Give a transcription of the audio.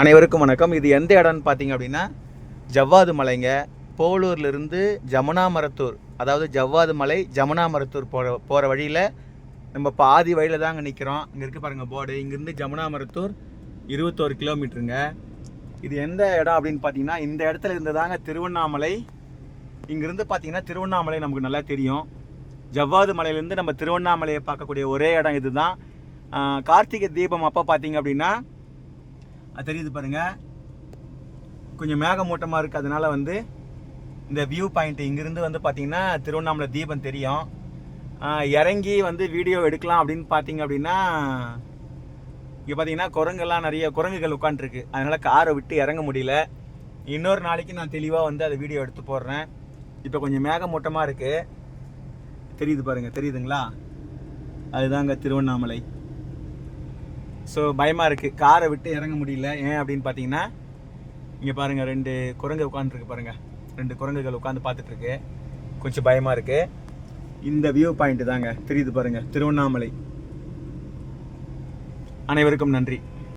அனைவருக்கும் வணக்கம். இது எந்த இடம்னு பார்த்தீங்க அப்படின்னா ஜவ்வாது மலைங்க. போலூர்லேருந்து ஜமுனா மரத்தூர் அதாவது ஜவ்வாது மலை ஜமுனா மரத்தூர் போகிற போகிற வழியில் நம்ம பாதி வழியில் தாங்க நிற்கிறோம் இங்கே இருக்குது பாருங்கள் போர்டு இங்கேருந்து ஜமுனா மரத்தூர் இருபத்தோரு கிலோமீட்டருங்க. இது எந்த இடம் அப்படின்னு பார்த்தீங்கன்னா இந்த இடத்துல இருந்து தாங்க திருவண்ணாமலை. இங்கேருந்து பார்த்தீங்கன்னா திருவண்ணாமலை நமக்கு நல்லா தெரியும். ஜவ்வாது மலையிலேருந்து நம்ம திருவண்ணாமலையை பார்க்கக்கூடிய ஒரே இடம் இதுதான். தான் கார்த்திகை தீபம் அப்போ பார்த்தீங்க அப்படின்னா அது தெரியுது பாருங்கள் கொஞ்சம் மேகமூட்டமாக இருக்குது அதனால வந்து இந்த வியூ பாயிண்ட் இங்கேருந்து வந்து பார்த்தீங்கன்னா திருவண்ணாமலை தீபம் தெரியும். இறங்கி வந்து வீடியோ எடுக்கலாம் அப்படின்னு பார்த்தீங்க அப்படின்னா இங்கே பார்த்தீங்கன்னா குரங்கெல்லாம் நிறைய குரங்குகள் உட்காந்துருக்கு அதனால் காரை விட்டு இறங்க முடியல. இன்னொரு நாளைக்கு நான் தெளிவாக வந்து அதை வீடியோ எடுத்து போடுறேன். இப்போ கொஞ்சம் மேகமூட்டமாக இருக்குது தெரியுது பாருங்கள் தெரியுதுங்களா? அதுதாங்க திருவண்ணாமலை. ஸோ பயமாக இருக்குது காரை விட்டு இறங்க முடியல. ஏன் அப்படின்னு பார்த்தீங்கன்னா இங்கே பாருங்கள் ரெண்டு குரங்கு உட்காந்துருக்கு பாருங்கள் ரெண்டு குரங்குகள் உட்காந்து பார்த்துட்ருக்கு கொஞ்சம் பயமாக இருக்குது இந்த வியூ பாயிண்ட் தாங்க. தெரியுது பாருங்கள் திருவண்ணாமலை. அனைவருக்கும் நன்றி.